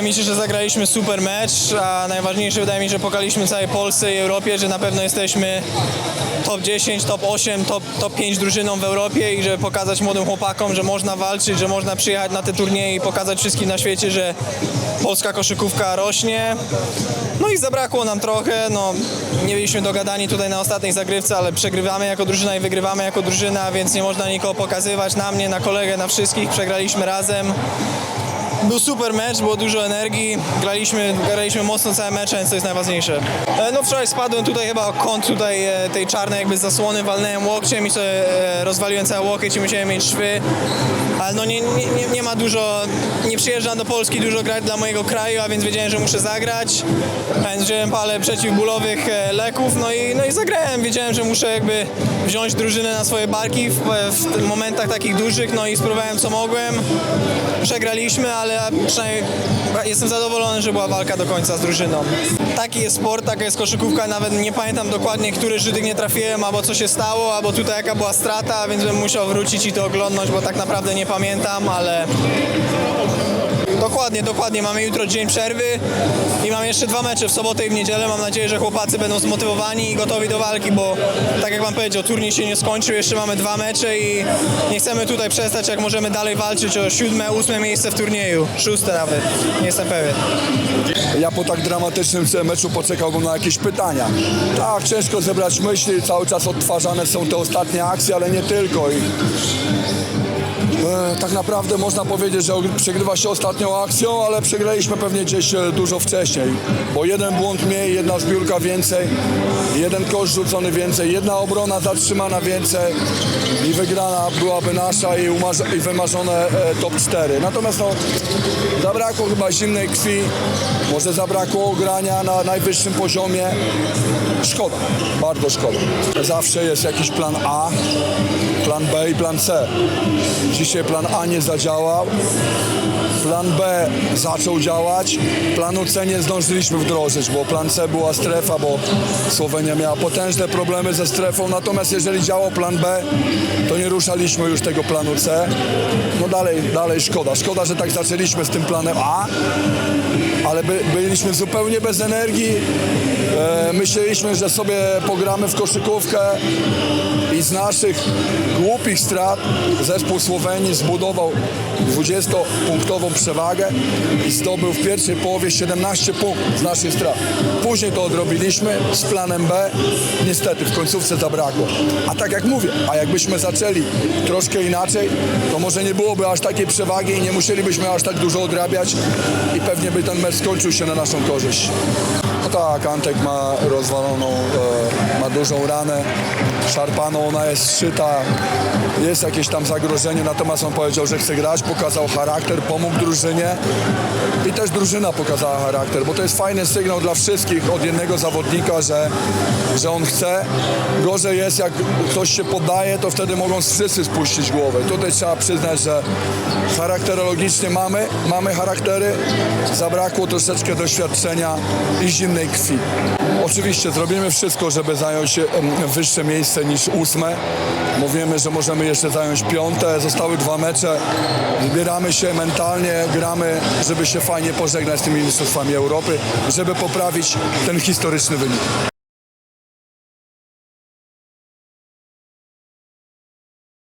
wydaje mi się, że zagraliśmy super mecz, a najważniejsze wydaje mi się, że pokazaliśmy całej Polsce i Europie, że na pewno jesteśmy top 10, top 8, top, top 5 drużyną w Europie i żeby pokazać młodym chłopakom, że można walczyć, że można przyjechać na te turnieje i pokazać wszystkim na świecie, że polska koszykówka rośnie. No i zabrakło nam trochę, no nie byliśmy dogadani tutaj na ostatniej zagrywce, ale przegrywamy jako drużyna i wygrywamy jako drużyna, więc nie można nikogo pokazywać na mnie, na kolegę, na wszystkich, przegraliśmy razem. Był super mecz, było dużo energii, graliśmy, graliśmy mocno całe mecze, więc to jest najważniejsze. E, No wczoraj spadłem tutaj chyba o kąt tutaj e, tej czarnej jakby zasłony, walnąłem łokciem i sobie e, rozwaliłem cały łokieć i musiałem mieć szwy. Ale no nie, nie, nie- ma dużo, nie przyjeżdżam do Polski dużo grać dla mojego kraju, a więc wiedziałem, że muszę zagrać. Więc wziąłem parę przeciwbólowych leków, no i, no i zagrałem. Wiedziałem, że muszę jakby wziąć drużynę na swoje barki w, w momentach takich dużych, no i spróbowałem co mogłem. Przegraliśmy, ale przynajmniej jestem zadowolony, że była walka do końca z drużyną. Taki jest sport, taka jest koszykówka, nawet nie pamiętam dokładnie, który Żydek nie trafiłem, albo co się stało, albo tutaj jaka była strata, więc bym musiał wrócić i to oglądnąć, bo tak naprawdę nie pamiętam, ale Dokładnie, dokładnie. Mamy jutro dzień przerwy i mam jeszcze dwa mecze w sobotę i w niedzielę. Mam nadzieję, że chłopacy będą zmotywowani i gotowi do walki, bo tak jak wam powiedział, turniej się nie skończył, jeszcze mamy dwa mecze i nie chcemy tutaj przestać, jak możemy dalej walczyć o siódme, ósme miejsce w turnieju. Szóste nawet, nie jestem pewien. Ja po tak dramatycznym meczu poczekałbym na jakieś pytania. Tak, ciężko zebrać myśli, cały czas odtwarzane są te ostatnie akcje, ale nie tylko. I, tak naprawdę można powiedzieć, że przegrywa się ostatnią akcją, ale przegraliśmy pewnie gdzieś e, dużo wcześniej. Bo jeden błąd mniej, jedna zbiórka więcej, jeden kosz rzucony więcej, jedna obrona zatrzymana więcej i wygrana byłaby nasza i, i wymarzone e, top 4. Natomiast no, zabrakło chyba zimnej krwi, może zabrakło grania na najwyższym poziomie. Szkoda, bardzo szkoda. Zawsze jest jakiś plan A, plan B i plan C. Dzisiaj plan A nie zadziałał, plan B zaczął działać, planu C nie zdążyliśmy wdrożyć, bo plan C była strefa, bo Słowenia miała potężne problemy ze strefą, natomiast jeżeli działał plan B, to nie ruszaliśmy już tego planu C. No dalej, dalej szkoda. Szkoda, że tak zaczęliśmy z tym planem A, ale by, byliśmy zupełnie bez energii. E, myśleliśmy, że sobie pogramy w koszykówkę i z naszych głupich strat zespół Słowenii zbudował 20-punktową przewagę i zdobył w pierwszej połowie 17 punktów z naszych strat. Później to odrobiliśmy z planem B. Niestety w końcówce zabrakło. A tak jak mówię, a jakbyśmy zaczęli troszkę inaczej, to może nie byłoby aż takiej przewagi i nie musielibyśmy aż tak dużo odrabiać i pewnie by ten mecz skończył się na naszą korzyść. No tak, Antek ma rozwaloną, e, ma dużą ranę, szarpaną, ona jest szyta, jest jakieś tam zagrożenie, natomiast on powiedział, że chce grać, pokazał charakter, pomógł drużynie i też drużyna pokazała charakter, bo to jest fajny sygnał dla wszystkich od jednego zawodnika, że, że on chce. Gorzej jest, jak ktoś się poddaje, to wtedy mogą wszyscy spuścić głowę. Tutaj trzeba przyznać, że charakterologicznie mamy, mamy charaktery, zabrakło troszeczkę doświadczenia i zimnej krwi. Oczywiście zrobimy wszystko, żeby zająć wyższe miejsce niż ósme. Mówimy, że możemy jeszcze zająć piąte. Zostały dwa mecze. Zbieramy się mentalnie, gramy, żeby się fajnie pożegnać z tymi mistrzostwami Europy, żeby poprawić ten historyczny wynik.